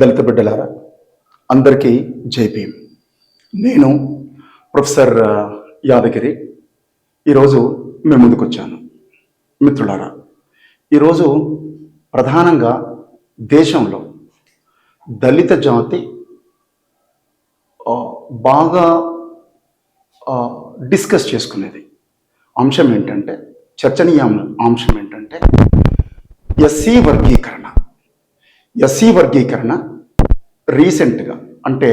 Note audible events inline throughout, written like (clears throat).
దళిత బిడ్డలారా అందరికీ జైపీఎం నేను ప్రొఫెసర్ యాదగిరి. ఈరోజు మేము ముందుకొచ్చాను. మిత్రులారా ఈరోజు ప్రధానంగా దేశంలో దళిత జాతి బాగా డిస్కస్ చేసుకునేది అంశం ఏంటంటే చర్చనీయ అంశం ఏంటంటే ఎస్సీ వర్గీకరణ. ఎస్సీ వర్గీకరణ రీసెంట్గా అంటే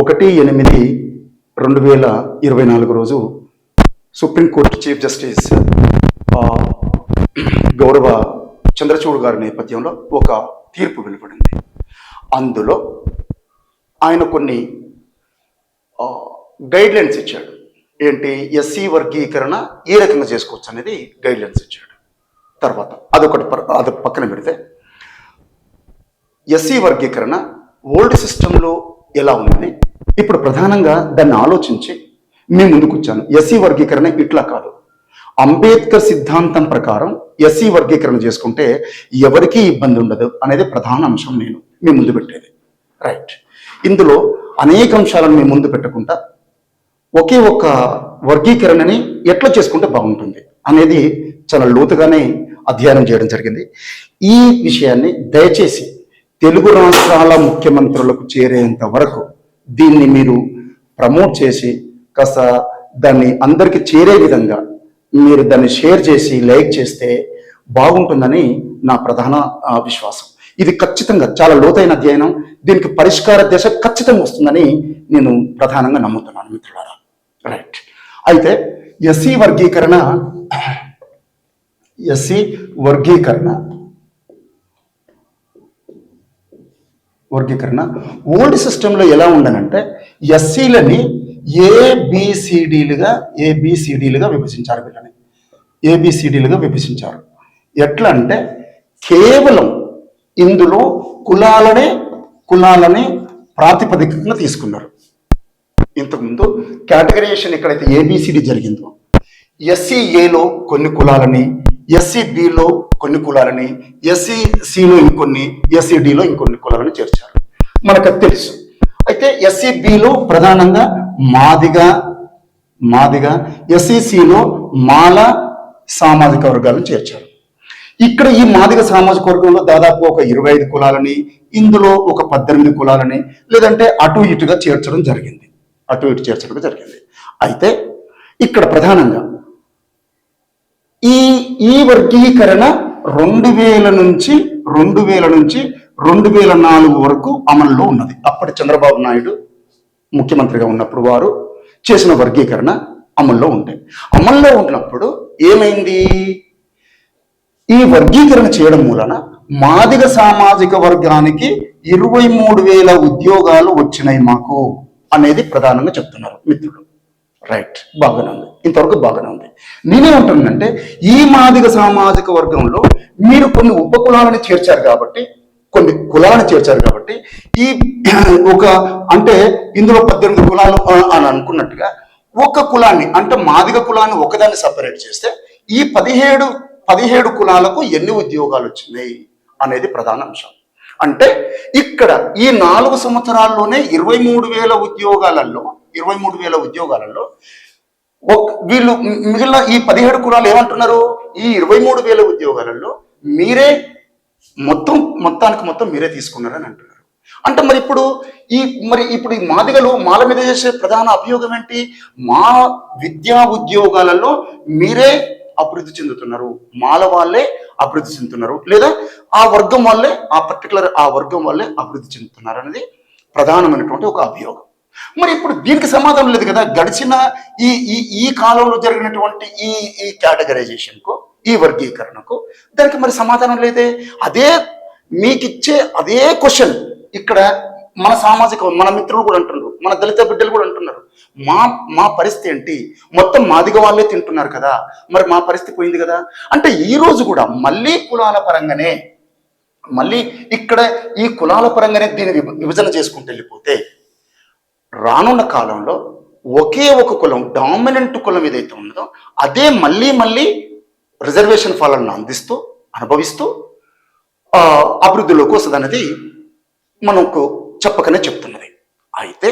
ఒకటి ఎనిమిది రెండు వేల ఇరవై నాలుగు రోజు సుప్రీంకోర్టు చీఫ్ జస్టిస్ గౌరవ చంద్రచూడ్ గారి నేపథ్యంలో ఒక తీర్పు వెలువడింది. అందులో ఆయన కొన్ని గైడ్లైన్స్ ఇచ్చాడు. ఏంటి? ఎస్సీ వర్గీకరణ ఏ రకంగా చేసుకోవచ్చు అనేది గైడ్లైన్స్ ఇచ్చాడు. తర్వాత అదొకటి అది పక్కన పెడితే ఎస్సీ వర్గీకరణ ఓల్డ్ సిస్టంలో ఎలా ఉందని ఇప్పుడు ప్రధానంగా దాన్ని ఆలోచించి మేము ముందుకు వచ్చాను ఎస్సీ వర్గీకరణ ఇట్లా కాదు. అంబేద్కర్ సిద్ధాంతం ప్రకారం ఎస్సీ వర్గీకరణ చేసుకుంటే ఎవరికీ ఇబ్బంది ఉండదు అనేది ప్రధాన అంశం నేను మీ ముందు పెట్టేది. రైట్ ఇందులో అనేక అంశాలను మేము ముందు పెట్టకుండా ఒకే ఒక్క వర్గీకరణని ఎట్లా చేసుకుంటే బాగుంటుంది అనేది చాలా లోతుగానే అధ్యయనం చేయడం జరిగింది. ఈ విషయాన్ని దయచేసి తెలుగు రాష్ట్రాల ముఖ్యమంత్రులకు చేరేంత వరకు దీన్ని మీరు ప్రమోట్ చేసి కాస్త దాన్ని అందరికీ చేరే విధంగా మీరు దాన్ని షేర్ చేసి లైక్ చేస్తే బాగుంటుందని నా ప్రధాన విశ్వాసం. ఇది ఖచ్చితంగా చాలా లోతైన అధ్యయనం. దీనికి పరిష్కార దశ ఖచ్చితంగా వస్తుందని నేను ప్రధానంగా నమ్ముతున్నాను మిత్రులారా. రైట్ అయితే ఎస్సీ వర్గీకరణ ఎస్సీ వర్గీకరణ వర్గీకరణ. ఓల్డ్ సిస్టంలో ఎలా ఉండనంటే ఎస్సీలని ఏబిసిడీలుగా ఏబిసిడీలుగా విభజించారు వీళ్ళని. ఏబిసిడీలుగా విభజించారు. ఎట్లా అంటే కేవలం ఇందులో కులాలనే కులాలని ప్రాతిపదికగా తీసుకున్నారు. ఇంతకుముందు కేటగరైజేషన్ ఎక్కడైతే ఏబిసిడి జరిగిందో ఎస్సీ ఏలో కొన్ని కులాలని ఎస్సీ బిలో కొన్ని కులాలని ఎస్సీ సిలో ఇంకొన్ని ఎస్సీ డిలో ఇంకొన్ని కులాలని చేర్చారు. మనకు తెలుసు. అయితే ఎస్సీబీలో ప్రధానంగా మాదిగ మాదిగ ఎస్సీసీలో మాల సామాజిక వర్గాలను చేర్చారు. ఇక్కడ ఈ మాదిగ సామాజిక వర్గంలో దాదాపు ఒక ఇరవై ఐదు కులాలని ఇందులో ఒక పద్దెనిమిది కులాలని లేదంటే అటు ఇటుగా చేర్చడం జరిగింది. అటు ఇటు చేర్చడం జరిగింది. అయితే ఇక్కడ ప్రధానంగా ఈ ఈ వర్గీకరణ రెండు వేల నుంచి రెండు వేల నుంచి రెండు వేల నాలుగు వరకు అమల్లో ఉన్నది. అప్పటి చంద్రబాబు నాయుడు ముఖ్యమంత్రిగా ఉన్నప్పుడు వారు చేసిన వర్గీకరణ అమల్లో ఉంటాయి అమల్లో ఉన్నప్పుడు ఏమైంది? ఈ వర్గీకరణ చేయడం మూలన మాదిగ సామాజిక వర్గానికి ఇరవై మూడు వేల ఉద్యోగాలు వచ్చినాయి మాకు అనేది ప్రధానంగా చెప్తున్నారు మిత్రులు. రైట్ బాగానే ఉంది. ఇంతవరకు బాగానే ఉంది. నేనేమంటున్నానంటే ఈ మాదిగ సామాజిక వర్గంలో మీరు కొన్ని ఉపకులాలను చేర్చారు కాబట్టి కొన్ని కులాలను చేర్చారు కాబట్టి ఈ ఒక అంటే ఇందులో పద్దెనిమిది కులాలు అని అనుకున్నట్టుగా ఒక కులాన్ని అంటే మాదిగ కులాన్ని ఒకదాన్ని సపరేట్ చేస్తే ఈ పదిహేడు పదిహేడు కులాలకు ఎన్ని ఉద్యోగాలు వచ్చినాయి అనేది ప్రధాన అంశం. అంటే ఇక్కడ ఈ నాలుగు సంవత్సరాల్లోనే ఇరవై మూడు వేల ఉద్యోగాలలో ఇరవై మూడు వేల ఉద్యోగాలలో వీళ్ళు మిగిలిన ఈ పదిహేడు కులాలు ఏమంటున్నారు? ఈ ఇరవై మూడు వేల ఉద్యోగాలలో మీరే మొత్తం మొత్తానికి మొత్తం మీరే తీసుకున్నారని అంటున్నారు. అంటే మరి ఇప్పుడు ఈ మరి ఇప్పుడు ఈ మాదిగలు మాల మీద చేసే ప్రధాన అభియోగం ఏంటి? మా విద్యా ఉద్యోగాలలో మీరే అభివృద్ధి చెందుతున్నారు. మాల వాళ్ళే అభివృద్ధి చెందుతున్నారు. లేదా ఆ వర్గం వాళ్ళే ఆ పర్టికులర్ ఆ వర్గం వాళ్ళే అభివృద్ధి చెందుతున్నారు అనేది ప్రధానమైనటువంటి ఒక అభియోగం. మరి ఇప్పుడు దీనికి సమాధానం లేదు కదా? గడిచిన ఈ ఈ ఈ కాలంలో జరిగినటువంటి ఈ ఈ కేటగరైజేషన్కు ఈ వర్గీకరణకు. దానికి మరి సమాధానం లేదే? అదే మీకు ఇచ్చే అదే క్వశ్చన్ ఇక్కడ మన సామాజిక మన మిత్రులు కూడా అంటున్నారు మన దళిత బిడ్డలు కూడా అంటున్నారు. మా మా పరిస్థితి ఏంటి? మొత్తం మాదిగ వాళ్ళే తింటున్నారు కదా? మరి మా పరిస్థితి పోయింది కదా? అంటే ఈ రోజు కూడా మళ్ళీ కులాల పరంగానే మళ్ళీ ఇక్కడ ఈ కులాల పరంగానే దీన్ని విభజన చేసుకుంటూ వెళ్ళిపోతే రానున్న కాలంలో ఒకే ఒక కులం డామినెంట్ కులం ఏదైతే ఉన్నదో అదే మళ్ళీ మళ్ళీ రిజర్వేషన్ ఫలాలను అందిస్తూ అనుభవిస్తూ అభివృద్ధిలోకి వస్తుంది మనకు చెప్పకనే చెప్తున్నది. అయితే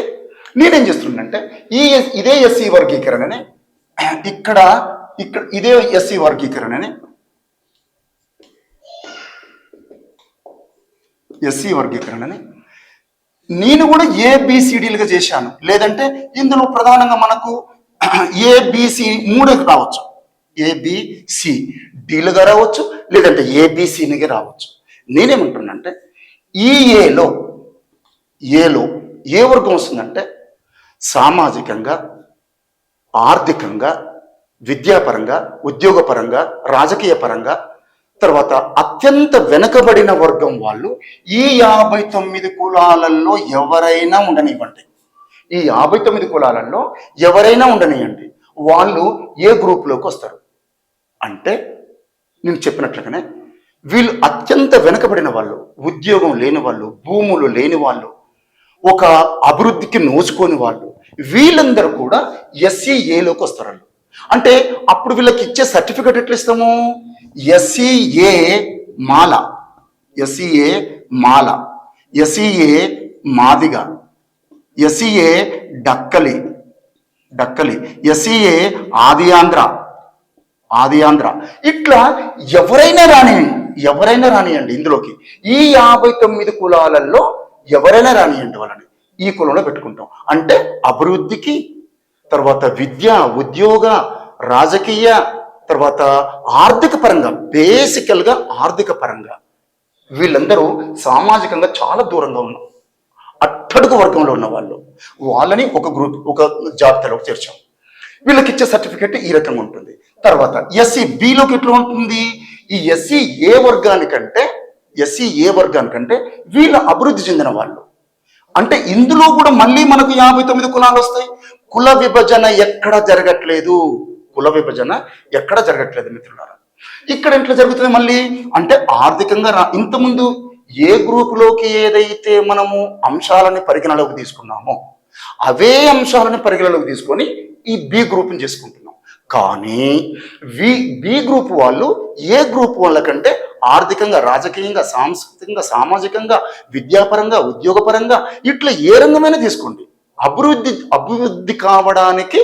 నేనేం చేస్తున్నానంటే ఈ ఇదే ఎస్సీ వర్గీకరణని ఇక్కడ ఇక్కడ ఇదే ఎస్సీ వర్గీకరణని ఎస్సీ వర్గీకరణని నేను కూడా ఏబిసిడీలుగా చేశాను. లేదంటే ఇందులో ప్రధానంగా మనకు ఏబిసి మూడు రావచ్చు. ఏబిసి డీలుగా రావచ్చు లేదంటే ఏబిసినిగా రావచ్చు. నేనేమంటున్నానంటే ఈ ఏలో ఏలో ఏ వర్గం వస్తుందంటే సామాజికంగా ఆర్థికంగా విద్యాపరంగా ఉద్యోగపరంగా రాజకీయ పరంగా తర్వాత అత్యంత వెనుకబడిన వర్గం వాళ్ళు ఈ యాభై తొమ్మిది కులాలలో ఎవరైనా ఉండనివ్వండి. ఈ యాభై తొమ్మిది కులాలలో ఎవరైనా ఉండనివ్వండి. వాళ్ళు ఏ గ్రూప్లోకి వస్తారు? అంటే నేను చెప్పినట్లుగానే వీళ్ళు అత్యంత వెనుకబడిన వాళ్ళు ఉద్యోగం లేని వాళ్ళు భూములు లేని వాళ్ళు ఒక అభివృద్ధికి నోచుకోని వాళ్ళు వీళ్ళందరూ కూడా ఎస్సీ ఏలోకి వస్తారు వాళ్ళు. అంటే అప్పుడు వీళ్ళకి ఇచ్చే సర్టిఫికెట్ ఎట్లా ఇస్తాము? SCA Mala. SCA Mala. SCA Madiga. SCA Dakkali. Dakkali. SCA Adi Andhra Adi Andhra. ఇట్లా ఎవరైనా రానియండి ఎవరైనా రానియండి ఇందులోకి. ఈ యాభై తొమ్మిది కులాలలో ఎవరైనా రానియండి వాళ్ళని. ఈ కులంలో పెట్టుకుంటాం. అంటే అభివృద్ధికి తర్వాత విద్య ఉద్యోగ రాజకీయ తర్వాత ఆర్థిక పరంగా బేసికల్గా ఆర్థిక పరంగా వీళ్ళందరూ సామాజికంగా చాలా దూరంగా ఉన్నారు అట్టడుగు వర్గంలో ఉన్న వాళ్ళు. వాళ్ళని ఒక గ్రూప్ ఒక జాబితాలోకి చేర్చాం. వీళ్ళకి ఇచ్చే సర్టిఫికెట్ ఈ రకంగా ఉంటుంది. తర్వాత ఎస్సీ బిలోకి ఎట్లా ఉంటుంది? ఈ ఎస్సీ ఏ వర్గానికంటే ఎస్సీ ఏ వర్గానికంటే వీళ్ళ అభివృద్ధి చెందిన వాళ్ళు. అంటే ఇందులో కూడా మళ్ళీ మనకు యాభై తొమ్మిది కులాలు వస్తాయి. కుల విభజన ఎక్కడ జరగట్లేదు. కుల విభజన ఎక్కడ జరగట్లేదు మిత్రులారా. ఇక్కడ ఎట్లా జరుగుతుంది మళ్ళీ? అంటే ఆర్థికంగా రా ఇంతకుముందు ఏ గ్రూపులోకి ఏదైతే మనము అంశాలని పరిగణలోకి తీసుకున్నామో అవే అంశాలని పరిగణలోకి తీసుకొని ఈ బి గ్రూప్ని చేసుకుంటున్నాం. కానీ వి బి గ్రూప్ వాళ్ళు ఏ గ్రూప్ వాళ్ళకంటే ఆర్థికంగా రాజకీయంగా సాంస్కృతికంగా సామాజికంగా విద్యాపరంగా ఉద్యోగపరంగా ఇట్లా ఏ రంగమైనా తీసుకోండి. అభివృద్ధి అభివృద్ధి కావడానికి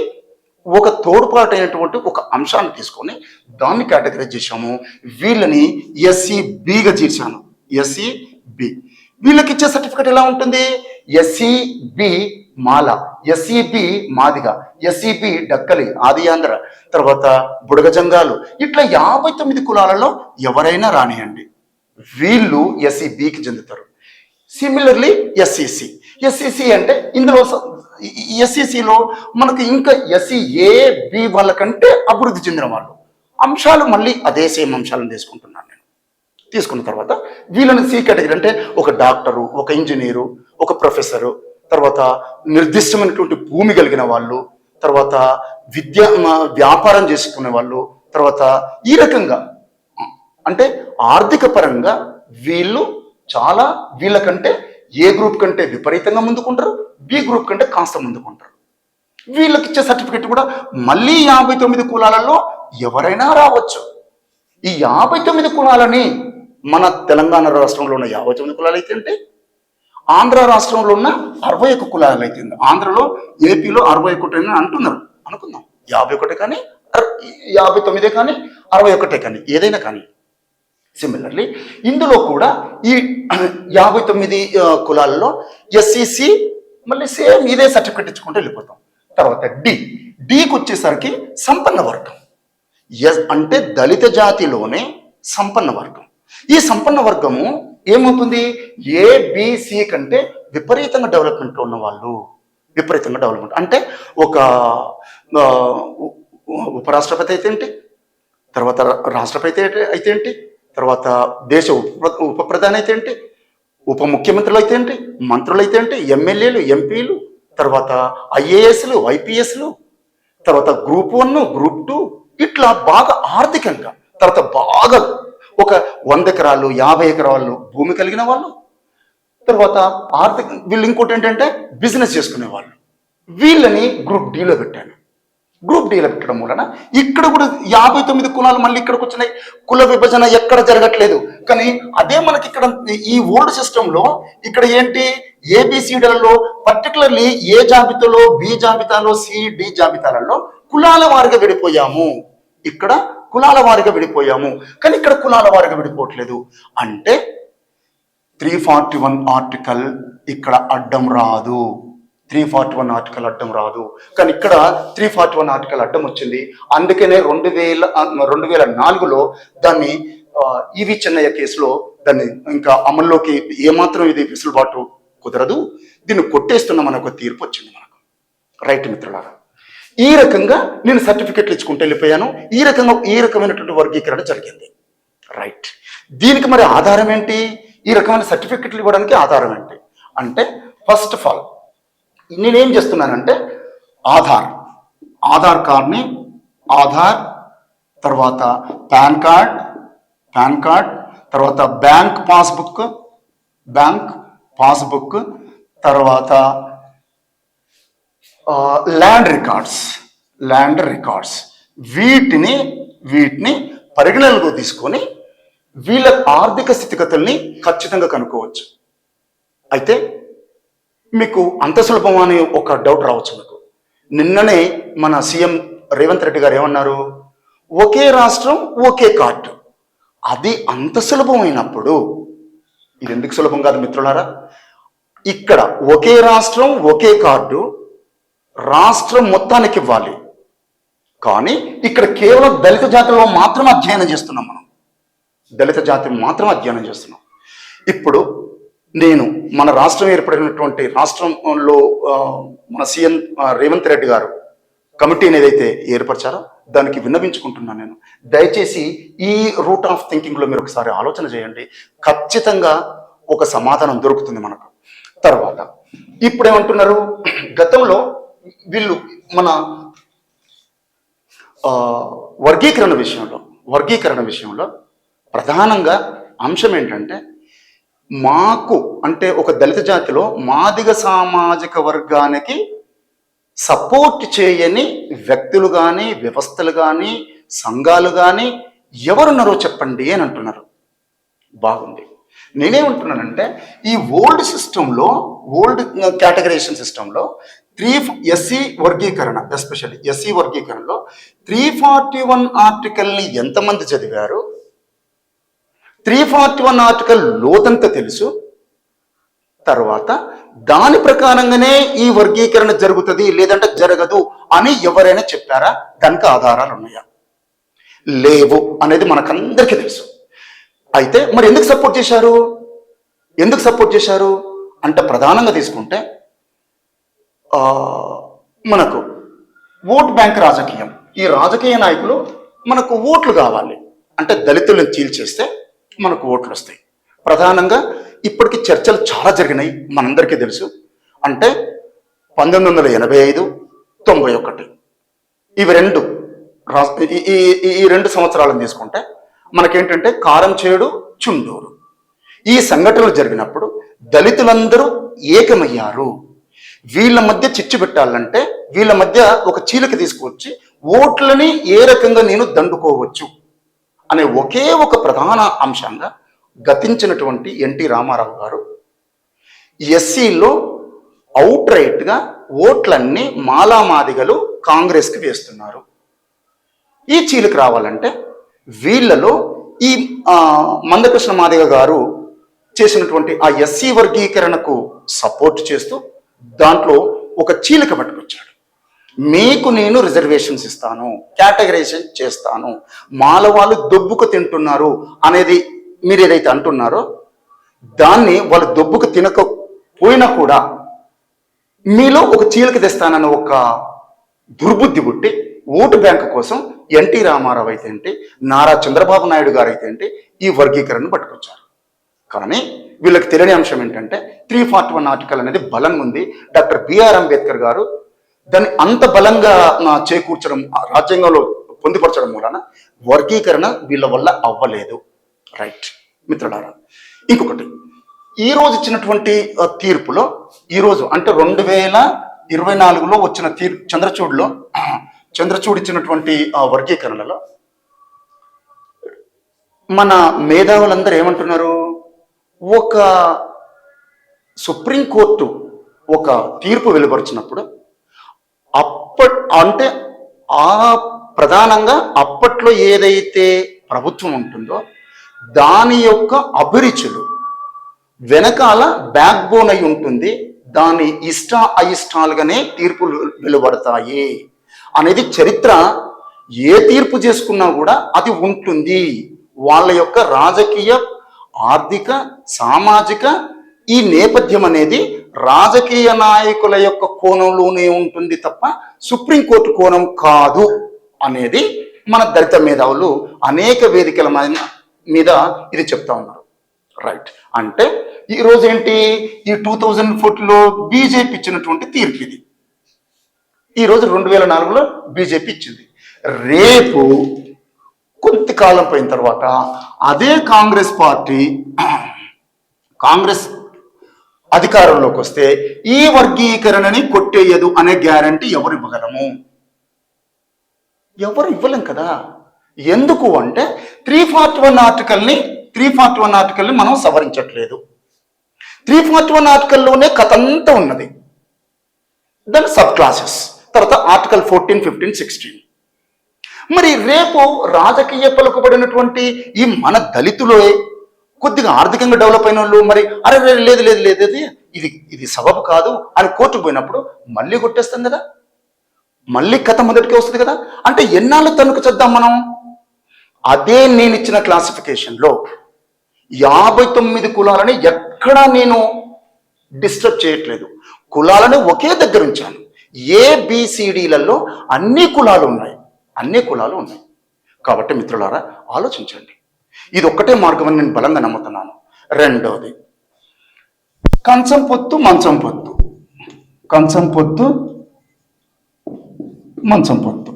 ఒక తోడ్పాటు అయినటువంటి ఒక అంశాన్ని తీసుకొని దాన్ని కేటగరైజ్ చేశాము. వీళ్ళని ఎస్సీ బిగా చేశాను. ఎస్సీ బి వీళ్ళకి ఇచ్చే సర్టిఫికేట్ ఎలా ఉంటుంది? SEB Mala SEB Madiga SEB Dakkali Adi Andhra తర్వాత బుడగజంగాలు ఇట్లా యాభై తొమ్మిది కులాలలో ఎవరైనా రానియండి. వీళ్ళు ఎస్ఈబికి చెందుతారు. Similarly SEC. ఎస్ఈసి అంటే ఇందులో ఎస్ఈసిలో మనకు ఇంకా ఎస్ఈఏ బి వాళ్ళకంటే అభివృద్ధి చెందిన వాళ్ళు. అంశాలు మళ్ళీ అదే సేమ్ అంశాలను తీసుకుంటున్నాను తీసుకున్న తర్వాత వీళ్ళని సి కేటగిరీ అంటే ఒక డాక్టరు ఒక ఇంజనీరు ఒక ప్రొఫెసరు తర్వాత నిర్దిష్టమైనటువంటి భూమి కలిగిన వాళ్ళు తర్వాత విద్య వ్యాపారం చేసుకునే వాళ్ళు తర్వాత ఈ రకంగా అంటే ఆర్థిక పరంగా వీళ్ళు చాలా వీళ్ళకంటే ఏ గ్రూప్ కంటే విపరీతంగా ముందుకుంటారు బి గ్రూప్ కంటే కాస్త ముందుకుంటారు. వీళ్ళకి ఇచ్చే సర్టిఫికెట్ కూడా మళ్ళీ యాభై తొమ్మిది కులాలలో ఎవరైనా రావచ్చు. ఈ యాభై తొమ్మిది కులాలని మన తెలంగాణ రాష్ట్రంలో ఉన్న యాభై తొమ్మిది కులాలు అయితే ఆంధ్ర రాష్ట్రంలో ఉన్న అరవై ఒక్క కులాలు అయితే ఆంధ్రలో ఏపీలో అరవై ఒకటి అని అంటున్నారు. అనుకుందాం. యాభై ఒకటి కానీ యాభై తొమ్మిదే కానీ అరవై ఒకటే కానీ ఏదైనా కానీ. సిమిలర్లీ ఇందులో కూడా ఈ (clears throat) యాభై తొమ్మిది కులాలలో కులాల్లో ఎస్సిసి మళ్ళీ సేమ్ ఇదే సర్టిఫికెట్ ఇచ్చుకుంటూ వెళ్ళిపోతాం. తర్వాత డి డికి వచ్చేసరికి సంపన్న వర్గం. ఎస్ అంటే దళిత జాతిలోనే సంపన్న వర్గం. ఈ సంపన్న వర్గము ఏమవుతుంది? ఏబిసి కంటే విపరీతంగా డెవలప్మెంట్లో ఉన్నవాళ్ళు. విపరీతంగా డెవలప్మెంట్ అంటే ఒక ఉపరాష్ట్రపతి అయితే ఏంటి? తర్వాత రాష్ట్రపతి అయితే- అయితే ఏంటి? తర్వాత దేశ ఉప ఉప ప్రధాని అయితే ఏంటి? ఉప ముఖ్యమంత్రులు అయితే ఏంటి? మంత్రులు అయితే ఏంటి? ఎమ్మెల్యేలు ఎంపీలు తర్వాత ఐఏఎస్లు ఐపీఎస్లు తర్వాత గ్రూప్ వన్ గ్రూప్ టూ ఇట్లా బాగా ఆర్థికంగా తర్వాత బాగా ఒక వంద ఎకరాలు యాభై ఎకరాలు భూమి కలిగిన వాళ్ళు. తర్వాత ఆర్థిక వీళ్ళు ఇంకోటి ఏంటంటే బిజినెస్ చేసుకునే వాళ్ళు. వీళ్ళని గ్రూప్ డీలో పెట్టాను. గ్రూప్ డీలో పెట్టడం వలన ఇక్కడ కూడా యాభై తొమ్మిది కులాలు మళ్ళీ ఇక్కడికి వచ్చినాయి. కుల విభజన ఎక్కడ జరగట్లేదు. కానీ అదే మనకి ఇక్కడ ఈ ఓల్డ్ సిస్టంలో ఇక్కడ ఏంటి? ఏబిసిడలలో పర్టికులర్లీ ఏ జాబితాలో బి జాబితాలో సి డి జాబితాలలో కులాల వారిగా విడిపోయాము. ఇక్కడ కులాల వారిగా విడిపోయాము. కానీ ఇక్కడ కులాల వారిగా విడిపోవట్లేదు. అంటే త్రీ ఫార్టీ వన్ ఆర్టికల్ ఇక్కడ అడ్డం రాదు. త్రీ ఫార్టీ వన్ ఆర్టికల్ అడ్డం రాదు. కానీ ఇక్కడ త్రీ ఫార్టీ వన్ ఆర్టికల్ అడ్డం వచ్చింది. అందుకనే రెండు వేల రెండు వేల నాలుగులో దాన్ని ఈవి చెన్నయ్య కేసులో దాన్ని ఇంకా అమల్లోకి ఏమాత్రం ఇది వెసులుబాటు కుదరదు. దీన్ని కొట్టేస్తున్నామని ఒక తీర్పు వచ్చింది మనకు. రైట్ మిత్రులారా. ఈ రకంగా నేను సర్టిఫికెట్లు ఇచ్చుకుంటూ వెళ్ళిపోయాను. ఈ రకంగా ఈ రకమైనటువంటి వర్గీకరణ జరిగింది. రైట్ దీనికి మరి ఆధారం ఏంటి? ఈ రకమైన సర్టిఫికెట్లు ఇవ్వడానికి ఆధారం ఏంటి? అంటే ఫస్ట్ ఆఫ్ ఆల్ నేనేం చేస్తున్నానంటే ఆధార్. ఆధార్ కార్డ్ని ఆధార్ తర్వాత పాన్ కార్డ్ పాన్ కార్డ్ తర్వాత బ్యాంక్ పాస్బుక్ బ్యాంక్ పాస్బుక్ తర్వాత ల్యాండ్ రికార్డ్స్ ల్యాండ్ రికార్డ్స్ వీటిని వీటిని పరిగణనలో తీసుకొని వీళ్ళ ఆర్థిక స్థితిగతుల్ని ఖచ్చితంగా కనుక్కోవచ్చు. అయితే మీకు అంత సులభం అని ఒక డౌట్ రావచ్చు మీకు. నిన్ననే మన సీఎం రేవంత్ రెడ్డి గారు ఏమన్నారు? ఒకే రాష్ట్రం ఒకే కార్డు. అది అంత సులభమైనప్పుడు ఇది ఎందుకు సులభం కాదు మిత్రులారా? ఇక్కడ ఒకే రాష్ట్రం ఒకే కార్డు రాష్ట్రం మొత్తానికి ఇవ్వాలి కానీ ఇక్కడ కేవలం దళిత జాతిలో మాత్రం అధ్యయనం చేస్తున్నాం మనం. దళిత జాతి మాత్రం అధ్యయనం చేస్తున్నాం. ఇప్పుడు నేను మన రాష్ట్రం ఏర్పడినటువంటి రాష్ట్రంలో మన సీఎం రేవంత్ రెడ్డి గారు కమిటీని ఏదైతే ఏర్పరిచారో దానికి విన్నవించుకుంటున్నాను నేను. దయచేసి ఈ రూట్ ఆఫ్ థింకింగ్లో మీరు ఒకసారి ఆలోచన చేయండి. ఖచ్చితంగా ఒక సమాధానం దొరుకుతుంది మనకు. తర్వాత ఇప్పుడు ఏమంటున్నారు గతంలో వీళ్ళు మన వర్గీకరణ విషయంలో వర్గీకరణ విషయంలో ప్రధానంగా అంశం ఏంటంటే మాకు అంటే ఒక దళిత జాతిలో మాదిగ సామాజిక వర్గానికి సపోర్ట్ చేయని వ్యక్తులు కానీ వ్యవస్థలు కానీ సంఘాలు కానీ ఎవరున్నారో చెప్పండి అని అంటున్నారు. బాగుంది. నేనేమంటున్నానంటే ఈ ఓల్డ్ సిస్టంలో ఓల్డ్ కేటగరైజేషన్ సిస్టంలో త్రీ ఎస్సీ వర్గీకరణ ఎస్పెషల్లీ ఎస్సీ వర్గీకరణలో త్రీ ఫార్టీ వన్ ఆర్టికల్ని ఎంతమంది చదివారు? త్రీ ఫార్టీ వన్ ఆర్టికల్ లోతంత తెలుసు? తర్వాత దాని ప్రకారంగానే ఈ వర్గీకరణ జరుగుతుంది లేదంటే జరగదు అని ఎవరైనా చెప్పారా? దానికి ఆధారాలు ఉన్నాయా? లేవు అనేది మనకందరికీ తెలుసు. అయితే మరి ఎందుకు సపోర్ట్ చేశారు? ఎందుకు సపోర్ట్ చేశారు? అంటే ప్రధానంగా తీసుకుంటే మనకు ఓట్ బ్యాంక్ రాజకీయం. ఈ రాజకీయ నాయకులు మనకు ఓట్లు కావాలి. అంటే దళితులను చీల్చేస్తే మనకు ఓట్లు వస్తాయి. ప్రధానంగా ఇప్పటికి చర్చలు చాలా జరిగినాయి మనందరికీ తెలుసు. అంటే పంతొమ్మిది వందల ఎనభై ఐదు తొంభై ఒకటి. ఇవి రెండు రా ఈ- ఈ- ఈ- ఈ రెండు సంవత్సరాలను తీసుకుంటే మనకేంటంటే కారం చేడు చుండూరు. ఈ సంఘటనలు జరిగినప్పుడు దళితులందరూ ఏకమయ్యారు. వీళ్ళ మధ్య చిచ్చు పెట్టాలంటే వీళ్ళ మధ్య ఒక చీలిక తీసుకువచ్చి ఓట్లని ఏ రకంగా నేను దండుకోవచ్చు అనే ఒకే ఒక ప్రధాన అంశంగా గతించినటువంటి ఎన్టీ రామారావు గారు ఎస్సీలో అవుట్ రైట్గా ఓట్లన్నీ మాలామాదిగలు కాంగ్రెస్కి వేస్తున్నారు. ఈ చీలిక రావాలంటే వీళ్ళలో ఈ మందకృష్ణ మాదిగ గారు చేసినటువంటి ఆ ఎస్సీ వర్గీకరణకు సపోర్ట్ చేస్తూ దాంట్లో ఒక చీలిక పట్టుకొచ్చాడు. మీకు నేను రిజర్వేషన్స్ ఇస్తాను కేటగరైజేషన్ చేస్తాను మాలవాళ్ళు దొబ్బుకు తింటున్నారు అనేది మీరు ఏదైతే అంటున్నారో దాన్ని వాళ్ళు దొబ్బుకు తినకపోయినా కూడా మీలో ఒక చీలిక తెస్తానన్న ఒక దుర్బుద్ధి పుట్టి ఓటు బ్యాంకు కోసం ఎన్టీ రామారావు అయితే ఏంటి నారా చంద్రబాబు నాయుడు గారు అయితే ఏంటి ఈ వర్గీకరణను పట్టుకొచ్చారు. కానీ వీళ్ళకి తెలియని అంశం ఏంటంటే త్రీ ఫార్టీ వన్ ఆర్టికల్ అనేది బలంగా ఉంది. డాక్టర్ బిఆర్ అంబేద్కర్ గారు దాన్ని అంత బలంగా చేకూర్చడం రాజ్యాంగంలో పొందుపరచడం మూలన వర్గీకరణ వీళ్ళ వల్ల అవ్వలేదు. రైట్. మిత్రులారా ఇంకొకటి. ఈ రోజు ఇచ్చినటువంటి తీర్పులో ఈరోజు అంటే రెండు వేల ఇరవై నాలుగులో వచ్చిన తీర్పు చంద్రచూడ్లో (clears throat) చంద్రచూడ్ ఇచ్చినటువంటి వర్గీకరణలో మన మేధావులందరూ ఏమంటున్నారు? ఒక సుప్రీంకోర్టు ఒక తీర్పు వెలువరిచినప్పుడు అప్పట్ అంటే ఆ ప్రధానంగా అప్పట్లో ఏదైతే ప్రభుత్వం ఉంటుందో దాని యొక్క అభిరుచులు వెనకాల బ్యాక్ బోన్ అయి ఉంటుంది. దాని ఇష్ట అయిష్టాలుగానే తీర్పులు వెలువడతాయి అనేది చరిత్ర. ఏ తీర్పు చేసుకున్నా కూడా అది ఉంటుంది. వాళ్ళ యొక్క రాజకీయ ఆర్థిక సామాజిక ఈ నేపథ్యం అనేది రాజకీయ నాయకుల యొక్క కోణంలోనే ఉంటుంది తప్ప సుప్రీంకోర్టు కోణం కాదు అనేది మన దళిత మేధావులు అనేక వేదికల మీద- మీద ఇది చెప్తా ఉన్నారు. రైట్ అంటే ఈరోజు ఏంటి? ఈ టూ థౌజండ్ ఫోర్టీలో బీజేపీ ఇచ్చినటువంటి తీర్పు ఇది. ఈరోజు రెండు వేల నాలుగులో బీజేపీ ఇచ్చింది. రేపు కొంతకాలం పోయిన తర్వాత అదే కాంగ్రెస్ పార్టీ కాంగ్రెస్ అధికారంలోకి వస్తే ఈ వర్గీకరణని కొట్టేయదు అనే గ్యారంటీ ఎవరు ఇవ్వగలము? ఎవరు ఇవ్వలేం కదా. ఎందుకు అంటే త్రీ ఫార్టీ వన్ ఆర్టికల్ని త్రీ ఫార్టీ వన్ ఆర్టికల్ని మనం సవరించట్లేదు. త్రీ ఫార్టీ వన్ ఆర్టికల్లోనే కథ అంతా ఉన్నది. Then sub classes. తర్వాత ఆర్టికల్ ఫోర్టీన్ ఫిఫ్టీన్ సిక్స్టీన్. మరి రేపు రాజకీయ పలుకుబడినటువంటి ఈ మన దళితులే కొద్దిగా ఆర్థికంగా డెవలప్ అయిన వాళ్ళు మరి అరే లేదు లేదు లేదు ఇది ఇది సబబు కాదు అని కోర్టు పోయినప్పుడు మళ్ళీ కొట్టేస్తాం కదా? మళ్ళీ కథ మొదటికి వస్తుంది కదా? అంటే ఎన్నాళ్ళు తణుకు చేద్దాం మనం? అదే నేను ఇచ్చిన క్లాసిఫికేషన్లో యాభై తొమ్మిది కులాలని ఎక్కడా నేను డిస్టర్బ్ చేయట్లేదు. కులాలను ఒకే దగ్గర ఉంచాను. ఏ అన్ని కులాలు ఉన్నాయి. అన్ని కులాలు ఉన్నాయి. కాబట్టి మిత్రులారా ఆలోచించండి. ఇది ఒక్కటే మార్గం అని నేను బలంగా నమ్ముతున్నాను. రెండవది కంచం పొత్తు మంచం పొత్తు. కంచం పొత్తు మంచం పొత్తు.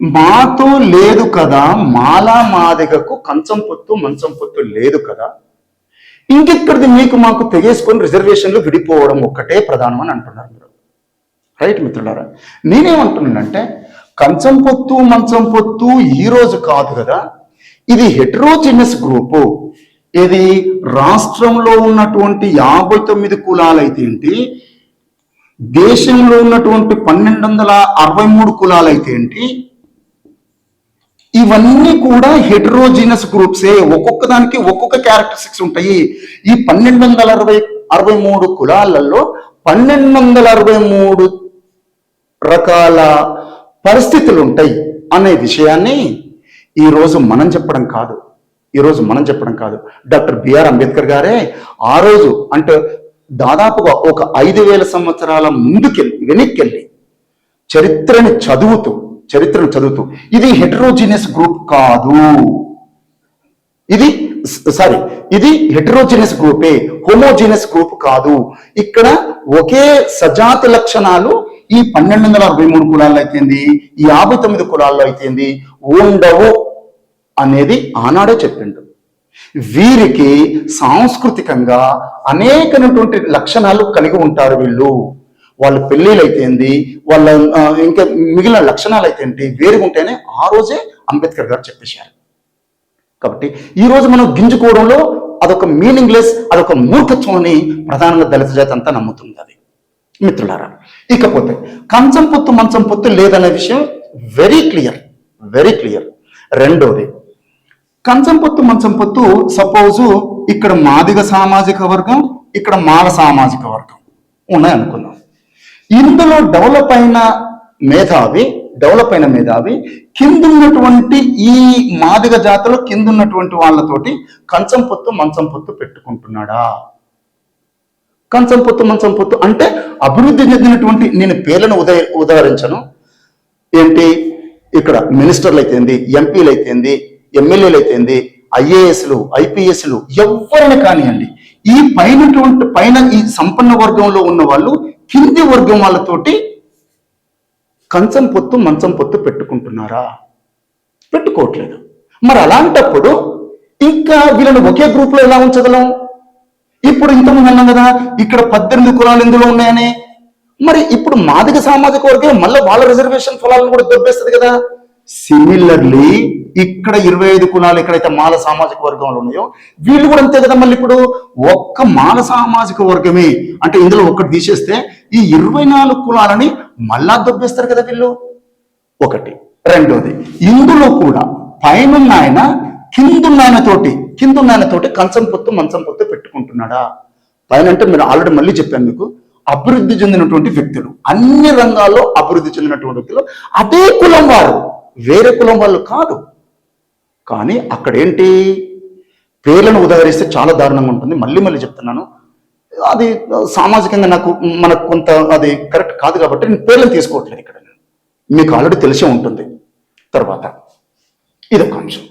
మాతో లేదు కదా మాలా మాదిగకు కంచం పొత్తు మంచం పొత్తు లేదు కదా. ఇంకెక్కడిది మీకు మాకు తెగేసుకొని రిజర్వేషన్లు విడిపోవడం ఒక్కటే ప్రధానమని అంటున్నారు మీరు రైట్ మిత్రులారా నేనేమంటున్నానంటే కంచం పొత్తు మంచం పొత్తు ఈ రోజు కాదు కదా. ఇది హెట్రోజినస్ గ్రూపు. ఇది రాష్ట్రంలో ఉన్నటువంటి యాభై తొమ్మిది కులాలైతే ఏంటి దేశంలో ఉన్నటువంటి పన్నెండు వందల అరవై మూడు కులాలైతే ఏంటి ఇవన్నీ కూడా హెటరోజినస్ గ్రూప్సే. ఒక్కొక్క దానికి ఒక్కొక్క క్యారెక్టరిస్టిక్స్ ఉంటాయి. ఈ పన్నెండు వందల అరవై అరవై మూడు కులాలలో పన్నెండు వందల అరవై మూడు రకాల పరిస్థితులు ఉంటాయి అనే విషయాన్ని ఈరోజు మనం చెప్పడం కాదు. ఈరోజు మనం చెప్పడం కాదు. డాక్టర్ బిఆర్ అంబేద్కర్ గారే ఆ రోజు అంటే దాదాపుగా ఒక ఐదు వేల సంవత్సరాల ముందుకెళ్ళి వెనక్కెళ్ళి చరిత్రని చదువుతూ చరిత్రను చదువుతూ ఇది హెటరోజినియస్ గ్రూప్ కాదు. ఇది సారీ ఇది హెటరోజినియస్ గ్రూపే హోమోజినియస్ గ్రూప్ కాదు. ఇక్కడ ఒకే సజాతి లక్షణాలు ఈ పన్నెండు వందల అరవై మూడు కులాల్లో అయితేంది ఈ యాభై తొమ్మిది కులాల్లో అయితేంది ఉండవు అనేది ఆనాడే చెప్పిండు. వీరికి సాంస్కృతికంగా అనేకమైనటువంటి లక్షణాలు కలిగి ఉంటారు వీళ్ళు. వాళ్ళ పెళ్ళిళ్ళు అయితేంది వాళ్ళ ఇంకా మిగిలిన లక్షణాలు అయితే ఏంటి వేరుగా ఉంటేనే ఆ రోజే అంబేద్కర్ గారు చెప్పేశారు. కాబట్టి ఈ రోజు మనం గింజుకోవడంలో అదొక మీనింగ్లెస్ అదొక మూర్ఖత్వం అని ప్రధానంగా దళిత జాతి అంతా నమ్ముతుంది అది. మిత్రులారా ఇకపోతే కంచం పొత్తు మంచం పొత్తు లేదనే విషయం వెరీ క్లియర్ వెరీ క్లియర్ రెండోది కంచం పొత్తు మంచం పొత్తు సపోజు ఇక్కడ మాదిగ సామాజిక వర్గం ఇక్కడ మాల సామాజిక వర్గం ఉన్నాయి అనుకుందాం ఇందులో డెవలప్ అయిన మేధావి డెవలప్ అయిన మేధావి కిందున్నటువంటి ఈ మాదిగ జాతులు కిందున్నటువంటి వాళ్ళతోటి కంచం పొత్తు మంచం పొత్తు పెట్టుకుంటున్నాడా? కంచం పొత్తు మంచం పొత్తు అంటే అభివృద్ధి చెందినటువంటి నేను పేర్లను ఉదయ ఉదాహరించను. ఏంటి? ఇక్కడ మినిస్టర్లు అయితేంది ఎంపీలు అయితేంది ఎమ్మెల్యేలు అయితేంది ఐఏఎస్లు ఐపీఎస్లు ఎవరిని కానివ్వండి ఈ పైనటువంటి పైన ఈ సంపన్న వర్గంలో ఉన్న వాళ్ళు కింది వర్గం వాళ్ళతోటి కంచం పొత్తు మంచం పొత్తు పెట్టుకుంటున్నారా? పెట్టుకోవట్లేదు. మరి అలాంటప్పుడు ఇంకా వీళ్ళని ఒకే గ్రూప్లో ఎలా ఉంచగలం? ఇప్పుడు ఇంతకుముందు అన్నాం కదా ఇక్కడ పద్దెనిమిది కులాలు ఎందులో ఉన్నాయని? మరి ఇప్పుడు మాదిక సామాజిక వర్గం మళ్ళీ వాళ్ళ రిజర్వేషన్ ఫలాలను కూడా దొబ్బేస్తుంది కదా. సిమిలర్లీ ఇక్కడ ఇరవై ఐదు కులాలు ఎక్కడైతే మాల సామాజిక వర్గంలో ఉన్నాయో వీళ్ళు కూడా అంతే కదా మళ్ళీ ఇప్పుడు? ఒక్క మాల సామాజిక వర్గమే. అంటే ఇందులో ఒక్కటి తీసేస్తే ఈ ఇరవై నాలుగు కులాలని మళ్ళా దొబ్బేస్తారు కదా వీళ్ళు? ఒకటి. రెండోది ఇందులో కూడా పైన ఆయన కిందున్నాయనతోటి కిందున్నాయనతోటి తోటి కంచం పొత్తు మంచం పొత్తు పెట్టుకుంటున్నాడా పైన అంటే మీరు ఆల్రెడీ మళ్ళీ చెప్పాను మీకు అభివృద్ధి చెందినటువంటి వ్యక్తులు అన్ని రంగాల్లో అభివృద్ధి చెందినటువంటి వ్యక్తులు అదే కులం వారు వేరే కులం వాళ్ళు కాదు. కానీ అక్కడ ఏంటి పేర్లను ఉదాహరిస్తే చాలా దారుణంగా ఉంటుంది. మళ్ళీ మళ్ళీ చెప్తున్నాను. అది సామాజికంగా నాకు మనకు కొంత అది కరెక్ట్ కాదు కాబట్టి నేను పేర్లను తీసుకోవట్లేదు ఇక్కడ. మీకు ఆల్రెడీ తెలిసే ఉంటుంది. తర్వాత ఇది ఒక అంశం.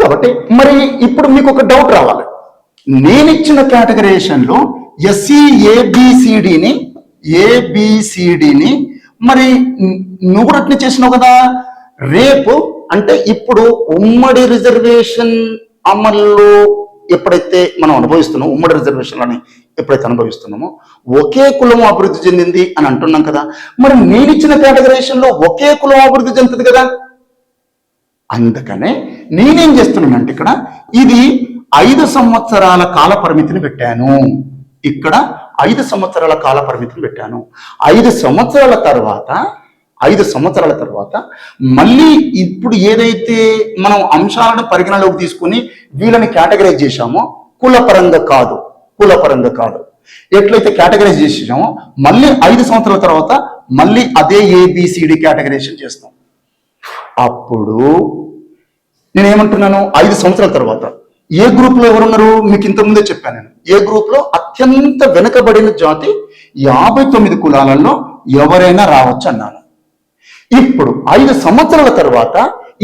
కాబట్టి మరి ఇప్పుడు మీకు ఒక డౌట్ రావాలి. నేను ఇచ్చిన కేటగరైజేషన్లో ఎస్సీ ఏబిసిడిని ఏబిసిడిని మరి నువ్వు రట్ని చేసినావు కదా. రేపు అంటే ఇప్పుడు ఉమ్మడి రిజర్వేషన్ అమల్లో ఎప్పుడైతే మనం అనుభవిస్తున్నాం ఉమ్మడి రిజర్వేషన్లని ఎప్పుడైతే అనుభవిస్తున్నామో ఒకే కులం అభివృద్ధి చెందింది అని అంటున్నాం కదా. మరి నేను ఇచ్చిన ఒకే కులం అభివృద్ధి చెందుతుంది కదా. అందుకనే నేనేం చేస్తున్నానంటే ఇక్కడ ఇది ఐదు సంవత్సరాల కాల పరిమితిని పెట్టాను. ఇక్కడ ఐదు సంవత్సరాల కాల పరిమితిని పెట్టాను. ఐదు సంవత్సరాల తర్వాత ఐదు సంవత్సరాల తర్వాత మళ్ళీ ఇప్పుడు ఏదైతే మనం అంశాలను పరిగణలోకి తీసుకుని వీళ్ళని కేటగరైజ్ చేశామో కులపరంగా కాదు కులపరంగా కాదు. ఎట్లయితే కేటగరైజ్ చేసామో మళ్ళీ ఐదు సంవత్సరాల తర్వాత మళ్ళీ అదే ఏబిసిడి కేటగరైజేషన్ చేస్తాం. అప్పుడు నేనేమంటున్నాను? ఐదు సంవత్సరాల తర్వాత ఏ గ్రూప్లో ఎవరున్నారు? మీకు ఇంతకుముందే చెప్పాను నేను. ఏ గ్రూప్లో అత్యంత వెనుకబడిన జాతి యాభై తొమ్మిది కులాలలో ఎవరైనా రావచ్చు అన్నాను. ఇప్పుడు ఐదు సంవత్సరాల తర్వాత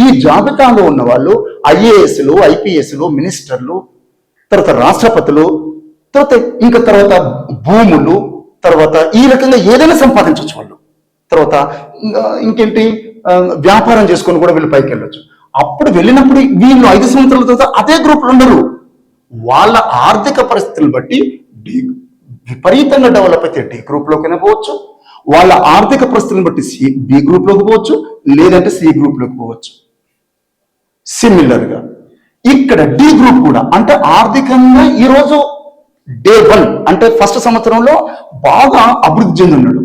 ఈ జాబితాలో ఉన్న వాళ్ళు ఐఏఎస్లు ఐపీఎస్లు మినిస్టర్లు తర్వాత రాష్ట్రపతులు తర్వాత ఇంకా తర్వాత భూములు తర్వాత ఈ రకంగా ఏదైనా సంపాదించవచ్చు వాళ్ళు. తర్వాత ఇంకా ఇంకేంటి? వ్యాపారం చేసుకొని కూడా వీళ్ళు పైకి వెళ్ళొచ్చు. అప్పుడు వెళ్ళినప్పుడు వీళ్ళు ఐదు సంవత్సరాల తర్వాత అదే గ్రూప్లో ఉండరు వాళ్ళ ఆర్థిక పరిస్థితులు బట్టి డి విపరీతంగా డెవలప్ అయితే డి గ్రూప్లోకైనా పోవచ్చు. వాళ్ళ ఆర్థిక పరిస్థితులను బట్టి సి బి గ్రూప్లోకి పోవచ్చు లేదంటే సి గ్రూప్లోకి పోవచ్చు. సిమిలర్గా ఇక్కడ డి గ్రూప్ కూడా అంటే ఆర్థికంగా ఈరోజు డే వన్ అంటే ఫస్ట్ సంవత్సరంలో బాగా అభివృద్ధి చెందున్నాడు.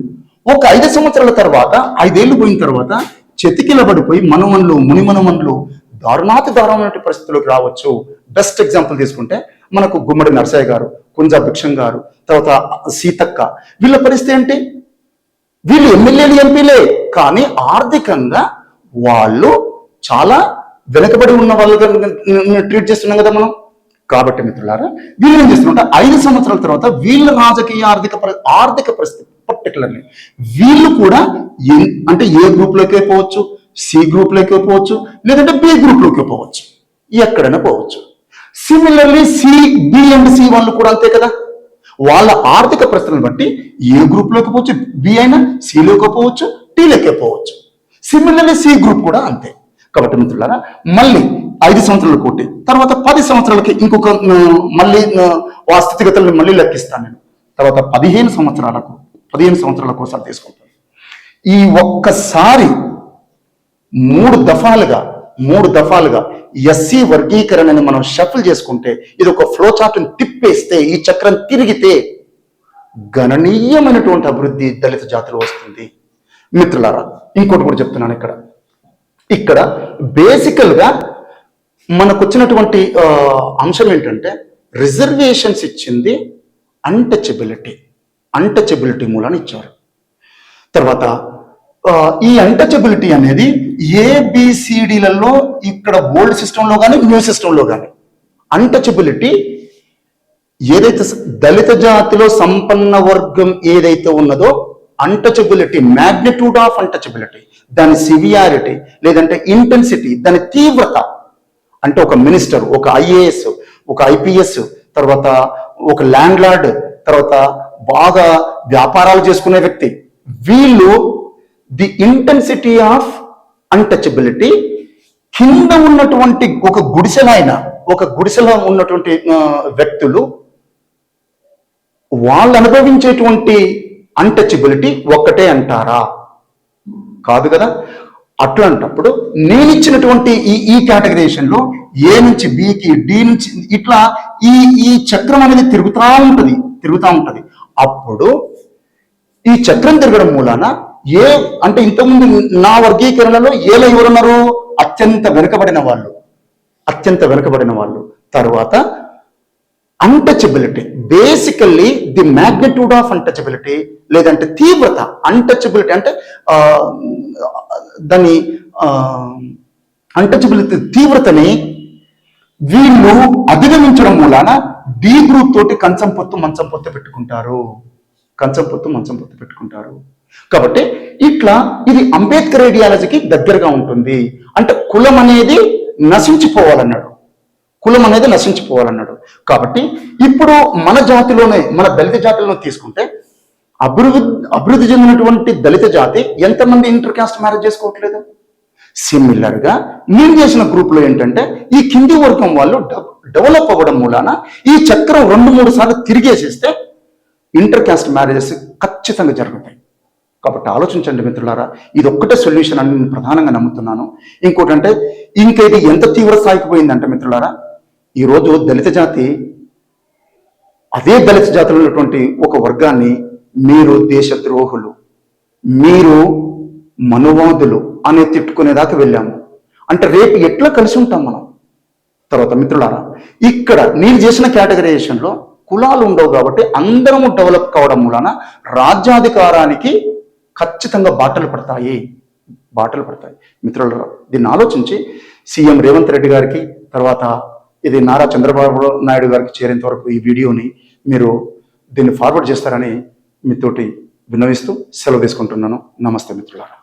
ఒక ఐదు సంవత్సరాల తర్వాత ఐదేళ్ళు పోయిన తర్వాత చెతికిల పడిపోయి మనమన్లు మునిమనమన్లు దారుణాతి దారుణమైన పరిస్థితుల్లోకి రావచ్చు. బెస్ట్ ఎగ్జాంపుల్ తీసుకుంటే మనకు గుమ్మడి నరసయ్య గారు కుంజా భిక్షం గారు తర్వాత సీతక్క. వీళ్ళ పరిస్థితి ఏంటి? వీళ్ళు ఎమ్మెల్యేలు ఎంపీలే. కానీ ఆర్థికంగా వాళ్ళు చాలా వెనకబడి ఉన్న వాళ్ళుగా ట్రీట్ చేస్తున్నాం కదా మనం. కాబట్టి మిత్రులారా వీళ్ళు ఏం చేస్తున్నారంటే ఐదు సంవత్సరాల తర్వాత వీళ్ళ రాజకీయ ఆర్థిక ఆర్థిక పరిస్థితి పర్టికులర్లీ వీళ్ళు కూడా అంటే ఏ గ్రూప్లోకే పోవచ్చు? సి గ్రూప్లోకే పోవచ్చు? లేదంటే బి గ్రూప్లోకే పోవచ్చు? ఎక్కడైనా పోవచ్చు. Similarly C B and C వాళ్ళు కూడా అంతే కదా? వాళ్ళ ఆర్థిక పరిస్థితులను బట్టి ఏ గ్రూప్లోకి పోవచ్చు? బి అయినా సిలోకి పోవచ్చు టీలోకి పోవచ్చు. సిమిలర్లీ సి గ్రూప్ కూడా అంతే. కాబట్టి మిత్రులారా మళ్ళీ ఐదు సంవత్సరాలు ఒకటి తర్వాత పది సంవత్సరాలకి ఇంకొక మళ్ళీ ఆ, ఆ స్థితిగతులను మళ్ళీ లెక్కిస్తాను నేను. తర్వాత పదిహేను సంవత్సరాలకు పదిహేను సంవత్సరాల కోసం తీసుకుంటుంది ఈ ఒక్కసారి మూడు దఫాలుగా మూడు దఫాలుగా ఎస్సీ వర్గీకరణని మనం షఫిల్ చేసుకుంటే ఇది ఒక ఫ్లో చార్ట్ని తిప్పేస్తే ఈ చక్రం తిరిగితే గణనీయమైనటువంటి అభివృద్ధి దళిత జాతులు వస్తుంది. మిత్రులారా ఇంకోటి కూడా చెప్తున్నాను ఇక్కడ. ఇక్కడ బేసికల్గా మనకు వచ్చినటువంటి అంశం ఏంటంటే రిజర్వేషన్స్ ఇచ్చింది అన్టచబిలిటీ అన్టచబిలిటీ మూలాన్ని ఇచ్చారు తర్వాత ఈ అన్టచబిలిటీ అనేది ఏబిసిడిలలో ఇక్కడ ఓల్డ్ సిస్టంలో కానీ న్యూ సిస్టంలో కానీ అన్టచబిలిటీ ఏదైతే దళిత జాతిలో సంపన్న వర్గం ఏదైతే ఉన్నదో అన్టచబిలిటీ మ్యాగ్నిట్యూడ్ ఆఫ్ అన్టచబిలిటీ దాని సివియారిటీ లేదంటే ఇంటెన్సిటీ దాని తీవ్రత. అంటే ఒక మినిస్టర్ ఒక ఐఏఎస్ ఒక ఐపీఎస్ తర్వాత ఒక ల్యాండ్ లార్డ్ తర్వాత బాగా వ్యాపారాలు చేసుకునే వ్యక్తి. వీళ్ళు ది ఇంటెన్సిటీ ఆఫ్ అన్టచబిలిటీ కింద ఉన్నటువంటి ఒక గుడిసెలైన ఒక గుడిసెలో ఉన్నటువంటి వ్యక్తులు వాళ్ళు అనుభవించేటువంటి అన్టచబిలిటీ ఒక్కటే అంటారా? కాదు కదా? అట్లాంటప్పుడు నేను ఇచ్చినటువంటి ఈ ఈ categorization లో ఏ నుంచి బికి డి నుంచి ఇట్లా ఈ ఈ చక్రం అనేది తిరుగుతూ ఉంటుంది తిరుగుతూ ఉంటుంది. అప్పుడు ఈ చక్రం తిరగడం మూలాన ఏ అంటే ఇంతకుముందు నా వర్గీకరణలో ఏలో ఎవరున్నారు? అత్యంత వెనుకబడిన వాళ్ళు. అత్యంత వెనుకబడిన వాళ్ళు. తర్వాత untouchability basically the magnitude of untouchability లేదంటే తీవ్రత. అన్టచబిలిటీ అంటే ఆ, దాని అన్టచబిలిటీ తీవ్రతని వీళ్ళు అధిగమించడం మూలాన డి గ్రూప్ తోటి కంచం పొత్తు మంచం పొత్తు పెట్టుకుంటారు. కంచం పొత్తు మంచం పొత్తు పెట్టుకుంటారు. కాబట్టి ఇట్లా ఇది అంబేద్కర్ ఐడియాలజీకి దగ్గరగా ఉంటుంది. అంటే కులం అనేది నశించిపోవాలన్నాడు. కులం అనేది నశించిపోవాలన్నాడు. కాబట్టి ఇప్పుడు మన జాతిలోనే మన దళిత జాతిలో తీసుకుంటే అభివృద్ధి అభివృద్ధి చెందినటువంటి దళిత జాతి ఎంతమంది ఇంటర్ క్యాస్ట్ మ్యారేజ్ చేసుకోవట్లేదు? సిమిలర్గా నేను చేసిన గ్రూప్లో ఏంటంటే ఈ కింది వర్గం వాళ్ళు డెవలప్ అవ్వడం మూలాన ఈ చక్రం రెండు మూడు సార్లు తిరిగేసేస్తే ఇంటర్ కాస్ట్ మ్యారేజెస్ ఖచ్చితంగా జరుగుతాయి. కాబట్టి ఆలోచించండి మిత్రులారా ఇది ఒక్కటే సొల్యూషన్ అని నేను ప్రధానంగా నమ్ముతున్నాను. ఇంకోటి అంటే ఇంకా ఇది ఎంత తీవ్ర స్థాయికి పోయిందంటే మిత్రులారా ఈరోజు దళిత జాతి అదే దళిత జాతిలో ఉన్నటువంటి ఒక వర్గాన్ని మీరు దేశద్రోహులు. మీరు మనువాదులు అనే తిట్టుకునేదాకా వెళ్ళాము. అంటే రేపు ఎట్లా కలిసి ఉంటాం మనం? తర్వాత మిత్రులారా ఇక్కడ నేను చేసిన కేటగరైజేషన్లో కులాలు ఉండవు కాబట్టి అందరము డెవలప్ కావడం మూలన రాజ్యాధికారానికి ఖచ్చితంగా బాటలు పడతాయి. బాటలు పడతాయి. మిత్రులారా దీన్ని ఆలోచించి సీఎం రేవంత్ రెడ్డి గారికి తర్వాత ఇది నారా చంద్రబాబు నాయుడు గారికి చేరేంత వరకు ఈ వీడియోని మీరు దీన్ని ఫార్వర్డ్ చేస్తారని మీతోటి విన్నవిస్తూ సెలవు తీసుకుంటున్నాను. నమస్తే మిత్రులారా.